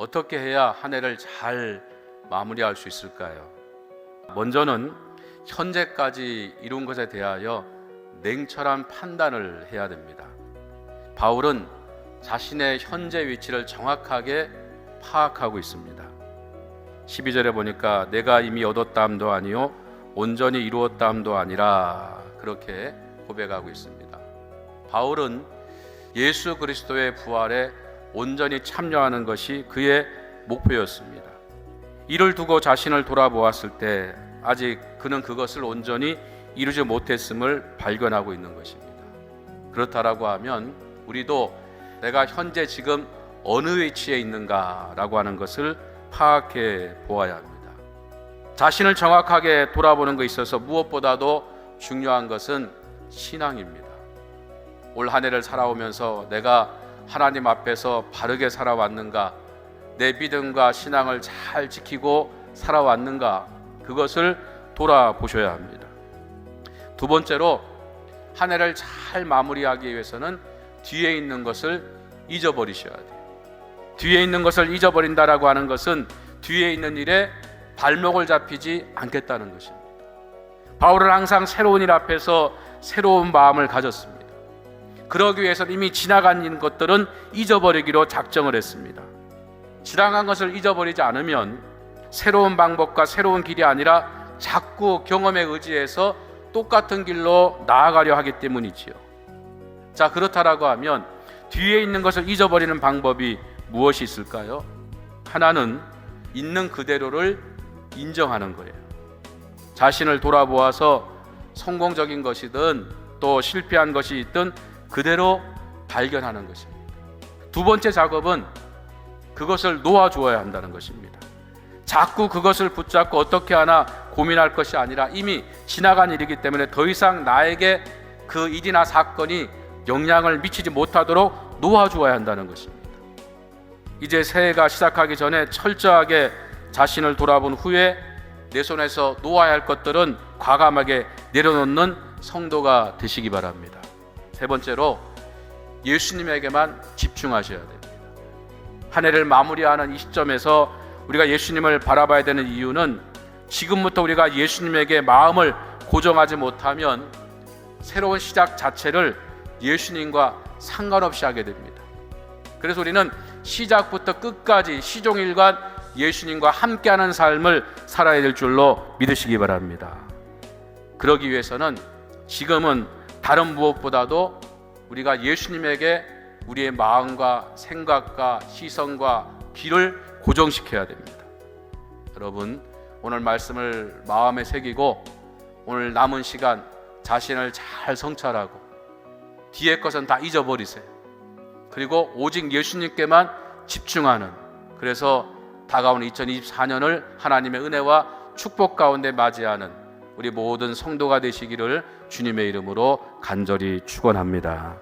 어떻게 해야 한 해를 잘 마무리할 수 있을까요? 먼저는 현재까지 이룬 것에 대하여 냉철한 판단을 해야 됩니다. 바울은 자신의 현재 위치를 정확하게 파악하고 있습니다. 12절에 보니까 내가 이미 얻었다함도 아니요 온전히 이루었다함도 아니라 그렇게 고백하고 있습니다. 바울은 예수 그리스도의 부활에 온전히 참여하는 것이 그의 목표였습니다. 이를 두고 자신을 돌아보았을 때 아직 그는 그것을 온전히 이루지 못했음을 발견하고 있는 것입니다. 그렇다라고 하면 우리도 내가 현재 지금 어느 위치에 있는가라고 하는 것을 파악해 보아야 합니다. 자신을 정확하게 돌아보는 것에 있어서 무엇보다도 중요한 것은 신앙입니다. 올 한 해를 살아오면서 내가 하나님 앞에서 바르게 살아왔는가, 내 믿음과 신앙을 잘 지키고 살아왔는가, 그것을 돌아보셔야 합니다. 두 번째로 한 해를 잘 마무리하기 위해서는 뒤에 있는 것을 잊어버리셔야 돼요. 뒤에 있는 것을 잊어버린다라고 하는 것은 뒤에 있는 일에 발목을 잡히지 않겠다는 것입니다. 바울은 항상 새로운 일 앞에서 새로운 마음을 가졌습니다. 그러기 위해서 이미 지나간 것들은 잊어버리기로 작정을 했습니다. 지나간 것을 잊어버리지 않으면 새로운 방법과 새로운 길이 아니라 자꾸 경험에 의지해서 똑같은 길로 나아가려 하기 때문이지요. 자, 그렇다라고 하면 뒤에 있는 것을 잊어버리는 방법이 무엇이 있을까요? 하나는 있는 그대로를 인정하는 거예요. 자신을 돌아보아서 성공적인 것이든 또 실패한 것이 있든 그대로 발견하는 것입니다. 두 번째 작업은 그것을 놓아주어야 한다는 것입니다. 자꾸 그것을 붙잡고 어떻게 하나 고민할 것이 아니라 이미 지나간 일이기 때문에 더 이상 나에게 그 일이나 사건이 영향을 미치지 못하도록 놓아주어야 한다는 것입니다. 이제 새해가 시작하기 전에 철저하게 자신을 돌아본 후에 내 손에서 놓아야 할 것들은 과감하게 내려놓는 성도가 되시기 바랍니다. 세 번째로 예수님에게만 집중하셔야 됩니다. 한 해를 마무리하는 이 시점에서 우리가 예수님을 바라봐야 되는 이유는 지금부터 우리가 예수님에게 마음을 고정하지 못하면 새로운 시작 자체를 예수님과 상관없이 하게 됩니다. 그래서 우리는 시작부터 끝까지 시종일관 예수님과 함께하는 삶을 살아야 될 줄로 믿으시기 바랍니다. 그러기 위해서는 지금은 다른 무엇보다도 우리가 예수님에게 우리의 마음과 생각과 시선과 길을 고정시켜야 됩니다. 여러분, 오늘 말씀을 마음에 새기고 오늘 남은 시간 자신을 잘 성찰하고 뒤의 것은 다 잊어버리세요. 그리고 오직 예수님께만 집중하는 그래서 다가오는 2024년을 하나님의 은혜와 축복 가운데 맞이하는 우리 모든 성도가 되시기를 주님의 이름으로 간절히 축원합니다.